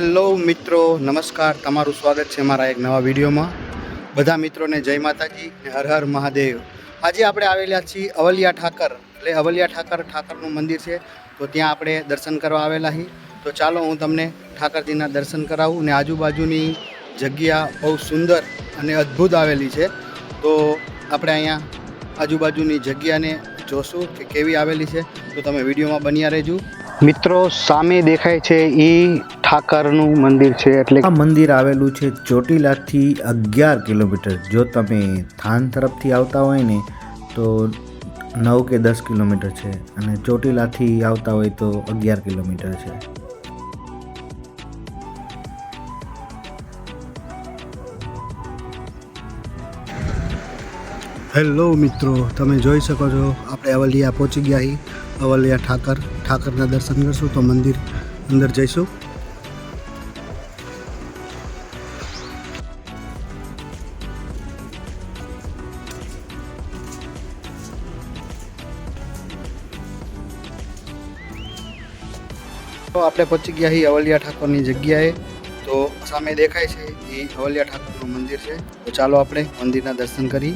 Hello મિત્રો, નમસ્કાર. તમારું સ્વાગત છે મારા એક નવા વિડીયોમાં. બધા મિત્રોને જય માતાજી ને હર હર મહાદેવ. આજે આપણે આવેલા છીએ અવલિયા ઠાકર. એટલે અવલિયા ઠાકર ઠાકરનું મંદિર છે. તો ત્યાં આપણે દર્શન કરવા આવેલા છીએ. તો ચાલો હું તમને ઠાકરજીના દર્શન કરાવું ને આજુબાજુની જગ્યા બહુ સુંદર અને અદ્ભુત આવેલી છે. તો આપણે અહીંયા આજુબાજુની જગ્યાને જોશું કે કેવી આવેલી છે. તો તમે વિડીયોમાં બન્યા રહેજો. મિત્રો સામે દેખાય છે એ ઠાકરનું મંદિર છે એટલે આ મંદિર આવેલું છે ચોટીલાથી અગિયાર કિલોમીટર. જો તમે થાન તરફથી આવતા હોય ને તો નવ કે દસ કિલોમીટર છે. અને ચોટીલાથી આવતા હોય તો અગિયાર કિલોમીટર છે. હેલો મિત્રો તમે જોઈ શકો છો આપણે અવલિયા પહોંચી ગયા અહીં અવલિયા ઠાકર, ઠાકરના દર્શન કરશું તો મંદિર અંદર જઈશું. તો આપણે પહોંચી ગયા અહીં અવલિયા ઠાકોરની જગ્યાએ. તો સામે દેખાય છે એ અવલિયા ઠાકોરનું મંદિર છે. તો ચાલો આપણે મંદિરના દર્શન કરી.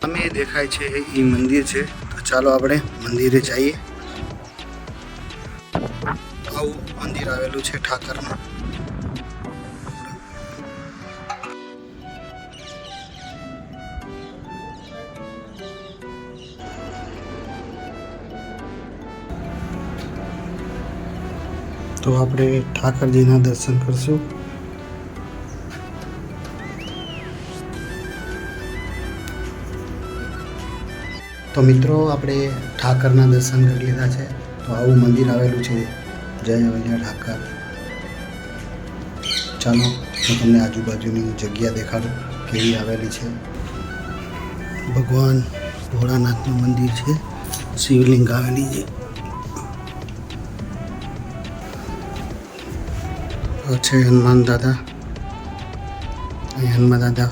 સામે દેખાય છે એ મંદિર છે. તો ચાલો આપણે મંદિરે જઈએ. આવું મંદિર આવેલું છે ઠાકરનું તો આપણે ઠાકરજીના દર્શન કરશું. તો મિત્રો, આપણે ઠાકરના દર્શન કરી લીધા છે. તો આવું મંદિર આવેલું છે. જય અવલિયા ઠાકર ચાલો, હું તમને આજુબાજુની જગ્યા દેખાડું, કેવી આવેલી છે. ભગવાન ભોળાનાથનું મંદિર છે. શિવલિંગ આવેલી છે. છે હનુમાન દાદા. અહીં હનુમાન દાદા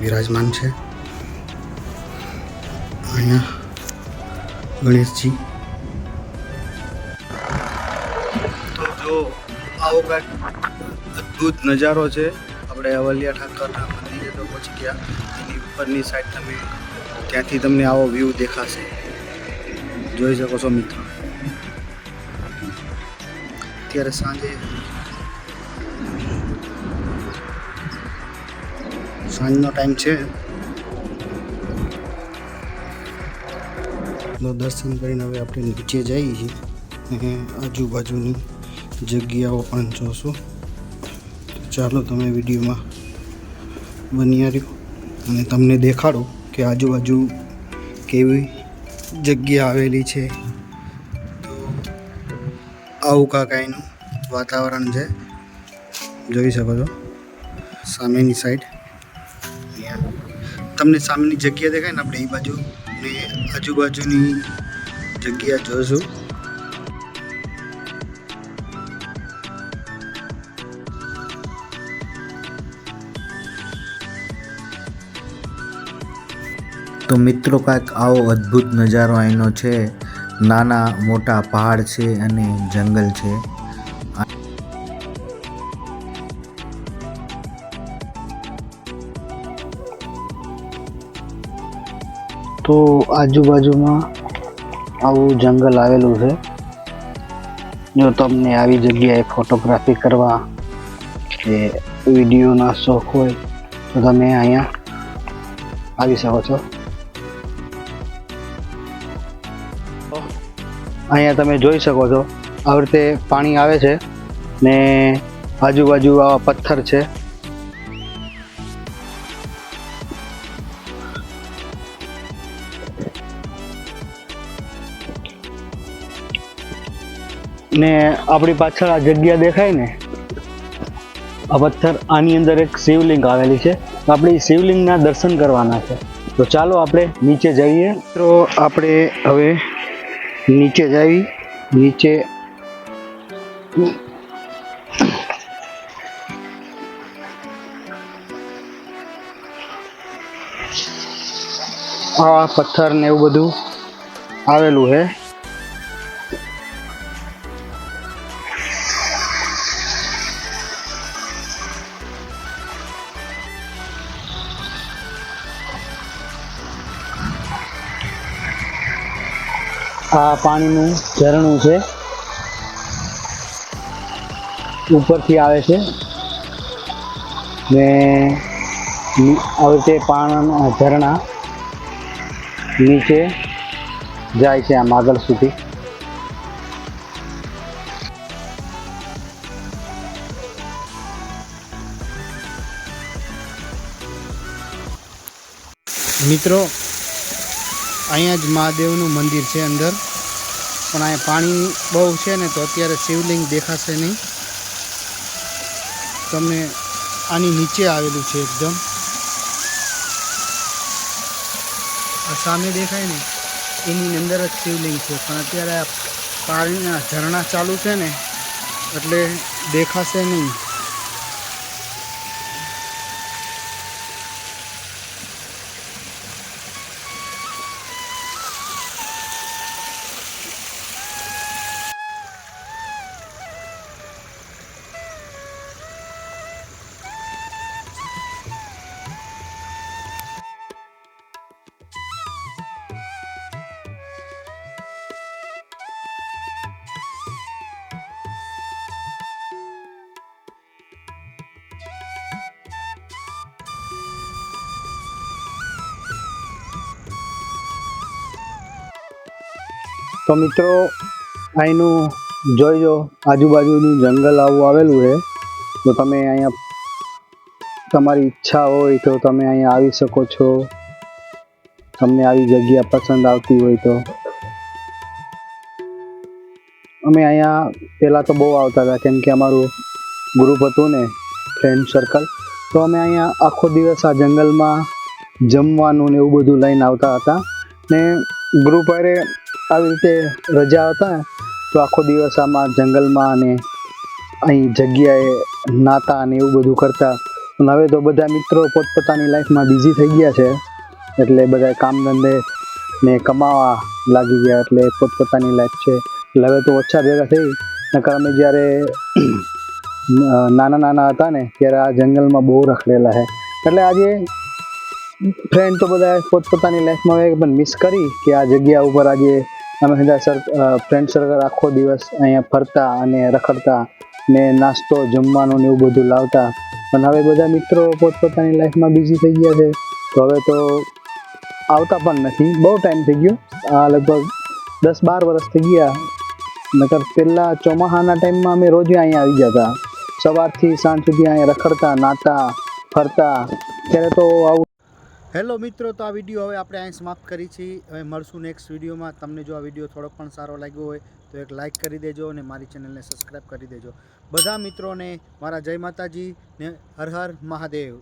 વિરાજમાન છે. અહીંયા ગણેશજી. આવો કાંઈક અદ્ભુત નજારો છે. આપણે અવલિયા ઠાકરના મંદિરે તો પહોંચી ગયા. એની ઉપરની સાઈડ તમે ત્યાંથી તમને આવો વ્યૂ દેખાશે. જોઈ શકો છો મિત્રો. અત્યારે સાંજે સાંજનો ટાઈમ છે. દર્શન કરીને હવે આપણે નીચે જઈએ છીએ. આજુબાજુની. જગ્યાઓ પણ જોશું. તો ચાલો તમે વિડીયોમાં બન્યા રહ્યો અને તમને દેખાડો કે આજુબાજુ કેવી જગ્યા આવેલી છે. તો આવું કાંઈનું વાતાવરણ છે. જોઈ શકો છો, સામેની સાઈડ તમને સામેની જગ્યા દેખાય ને આપણે એ બાજુ ને આજુબાજુની જગ્યા જોઈશું તો મિત્રો કાંઈક આવો અદ્ભુત નજારો અહીંનો છે. નાના મોટા પહાડ છે અને જંગલ છે. તો આજુબાજુમાં આવું જંગલ આવેલું છે. જો તમને આવી જગ્યાએ ફોટોગ્રાફી કરવા કે વિડીયોના શોખ હોય તો તમે અહીંયા આવી શકો છો. અહીંયા તમે જોઈ શકો છો. આવી રીતે પાણી આવે છે ને આજુબાજુ આવા પથ્થર છે. ને આપણી પાછળ આ જગ્યા દેખાય ને? આ પથ્થર આની અંદર એક શિવલિંગ આવેલી છે. આપણે શિવલિંગના દર્શન કરવાના છે. તો ચાલો આપણે નીચે જઈએ. તો આપણે હવે નીચે જઈ નીચે આ પથ્થર ને એવું બધું આવેલું છે. આ પાણીનું ઝરણું છે. ઉપરથી આવે છે. ને આવી રીતે પાણી ઝરણા નીચે જાય છે આમ આગળ સુધી. મિત્રો અહીંયા જ મહાદેવનું મંદિર છે અંદર. પણ અહીંયા પાણી બહુ છે ને તો અત્યારે શિવલિંગ દેખાશે નહીં. તમને આની નીચે આવેલું છે એકદમ. આ સામે દેખાય ને, એની અંદર જ શિવલિંગ છે. પણ અત્યારે આ પાણીના ઝરણા ચાલુ છે ને, એટલે દેખાશે નહીં. તો મિત્રો, અહીંનું જોઈજો આજુબાજુનું જંગલ આવું આવેલું છે. તો તમે અહીંયા, તમારી ઈચ્છા હોય તો તમે અહીંયા આવી શકો છો. તમને આવી જગ્યા પસંદ આવતી હોય તો. અમે અહીંયા પહેલાં તો બહુ આવતા હતા, કેમ કે અમારું ગ્રુપ હતું ને ફ્રેન્ડ સર્કલ તો અમે અહીંયા આખો દિવસ આ જંગલમાં જમવાનું ને એવું બધું લઈને આવતા હતા. ને ગ્રુપ હારે આવી રીતે રજા હતા તો આખો દિવસ આમાં જંગલમાં અને અહીં જગ્યાએ નાતા અને એવું બધું કરતા. પણ હવે તો બધા મિત્રો પોતપોતાની લાઈફમાં બિઝી થઈ ગયા છે. એટલે બધા કામ ધંધે ને કમાવા લાગી ગયા, એટલે પોતપોતાની લાઈફ છે. એટલે હવે તો ઓછા ભેગા થઈ. નકર અમે જ્યારે નાના નાના હતા ને, ત્યારે આ જંગલમાં બહુ રખડેલા છે. એટલે આજે ફ્રેન્ડ તો બધા પોતપોતાની લાઈફમાં પણ મિસ કરી કે આ જગ્યા ઉપર આજે અમે સીધા સર ફ્રેન્ડ સર્કલ આખો દિવસ અહીંયા ફરતા અને રખડતા ને નાસ્તો જમવાનું ને એવું બધું લાવતા. પણ હવે બધા મિત્રો પોતપોતાની લાઈફમાં બિઝી થઈ ગયા છે. તો હવે તો આવતા પણ નથી. બહુ ટાઈમ થઈ ગયો. આ લગભગ દસ બાર વર્ષ થઈ ગયા. નકર પહેલાં ચોમાસાના ટાઈમમાં અમે રોજે અહીંયા આવી જતા સવારથી સાંજ સુધી અહીંયા રખડતા, નાતા, ફરતા. ત્યારે તો આવું હેલો મિત્રો, તો આ વીડિયો હવે આપણે અહીં સમાપ્ત કરી છીએ હવે મળશું નેક્સ્ટ વિડીયોમાં. તમને જો આ વીડિયો થોડોક પણ સારો લાગ્યો હોય, તો એક લાઇક કરી દેજો અને મારી ચેનલને સબસ્ક્રાઈબ કરી દેજો. બધા મિત્રોને, મારા જય માતાજી ને હર હર મહાદેવ.